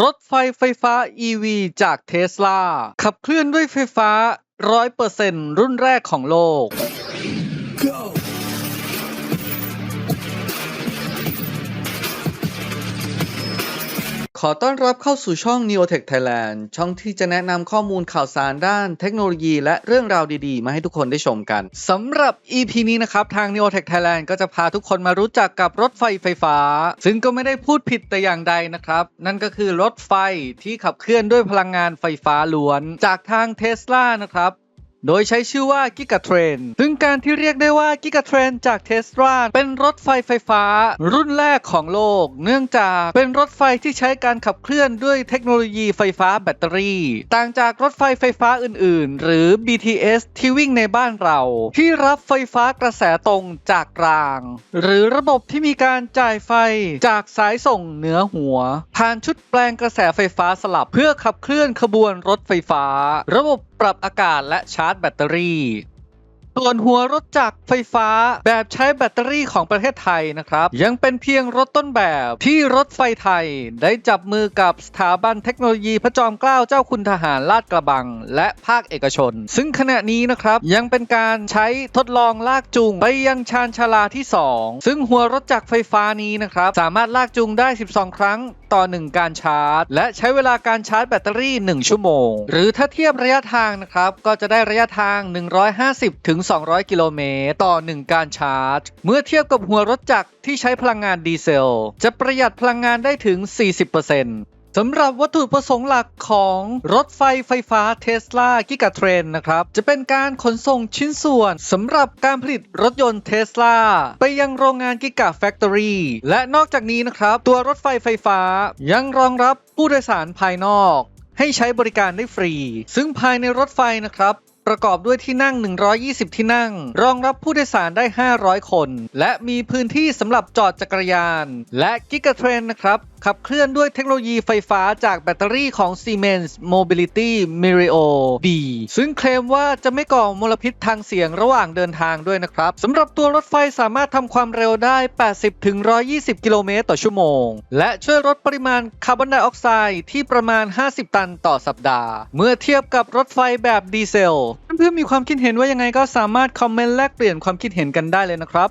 รถไฟไฟฟ้า EV จากเทสลาขับเคลื่อนด้วยไฟฟ้า 100%รุ่นแรกของโลก ขอต้อนรับเข้าสู่ช่อง Neotech Thailand ช่องที่จะแนะนำข้อมูลข่าวสารด้านเทคโนโลยีและเรื่องราวดีๆ มาให้ทุกคนได้ชมกันสำหรับ EP นี้นะครับ ทาง Neotech Thailand ก็จะพาทุกคนมารู้จักกับรถไฟไฟฟ้า ซึ่งก็ไม่ได้พูดผิดแต่อย่างใดนะครับ นั่นก็คือรถไฟที่ขับเคลื่อนด้วยพลังงานไฟฟ้าล้วน จากทาง Tesla นะครับ โดยใช้ชื่อว่า Giga Train ซึ่งการที่เรียกได้ว่า Giga Train จาก Tesla เป็นรถไฟไฟฟ้า รุ่นแรกของโลก เนื่องจากเป็นรถไฟที่ใช้การขับเคลื่อนด้วยเทคโนโลยีไฟฟ้าแบตเตอรี่ ต่างจากรถไฟไฟฟ้าอื่น ๆ หรือ BTS ที่วิ่งในบ้านเรา ที่รับไฟฟ้ากระแสตรงจากราง หรือระบบที่มีการจ่ายไฟจากสายส่งเหนือหัว ผ่านชุดแปลงกระแสไฟฟ้าสลับเพื่อขับเคลื่อนขบวนรถไฟฟ้า ระบบปรับอากาศและชาร์จแบตเตอรี่ส่วนหัวรถจักรไฟฟ้าแบบใช้แบตเตอรี่ของประเทศไทยนะครับ ยังเป็นเพียงรถต้นแบบที่รถไฟไทย ได้จับมือกับสถาบันเทคโนโลยีพระจอมเกล้าเจ้าคุณทหารลาดกระบัง และภาคเอกชน ซึ่งขณะนี้นะครับยังเป็นการใช้ทดลองลากจูงไปยังชานชาลาที่ 2 ซึ่งหัวรถจักรไฟฟ้านี้นะครับสามารถลากจูงได้ 12 ครั้ง ต่อ 1 การชาร์จ และใช้เวลาการชาร์จแบตเตอรี่ 1 ชั่วโมง หรือถ้าเทียบระยะทางนะครับ ก็จะได้ระยะทาง 150ถึง200 กิโลเมตรต่อ 1 การชาร์จ เมื่อเทียบกับหัวรถจักรที่ใช้พลังงานดีเซล จะประหยัดพลังงานได้ถึง 40% สำหรับวัตถุประสงค์หลักของรถไฟไฟฟ้าเทสลากิก a เทรนนะครับ จะเป็นการขนส่งชิ้นส่วนสำหรับการผลิตรถยนต์เทสลาไปยังโรงงานกิก a แฟคทอรี่และนอกจากนี้นะครับ ตัวรถไฟไฟฟ้ายังรองรับผู้โดยสารภายนอก ให้ใช้บริการได้ฟรี ซึ่งภายในรถไฟนะครับประกอบด้วยที่นั่ง 120 ที่นั่ง รองรับผู้โดยสารได้ 500 คน และมีพื้นที่สำหรับจอดจักรยาน และกิก a เทรนนะครับ ขับเคลื่อนด้วยเทคโนโลยีไฟฟ้าจากแบตเตอรี่ของ Siemens Mobility Mirio B ซึ่งเคลมว่าจะไม่ก่อมลพิษทางเสียงระหว่างเดินทางด้วยนะครับสำหรับตัวรถไฟสามารถทำความเร็วได้ 80 ถึง 120 กิโลเมตรต่อชั่วโมง และช่วยลดปริมาณคาร์บอนไดออกไซด์ที่ประมาณ 50 ตันต่อสัปดาห์ เมื่อเทียบกับรถไฟแบบดีเซล เพื่อนๆมีความคิดเห็นว่ายังไงก็สามารถคอมเมนต์แลกเปลี่ยนความคิดเห็นกันได้เลยนะครับ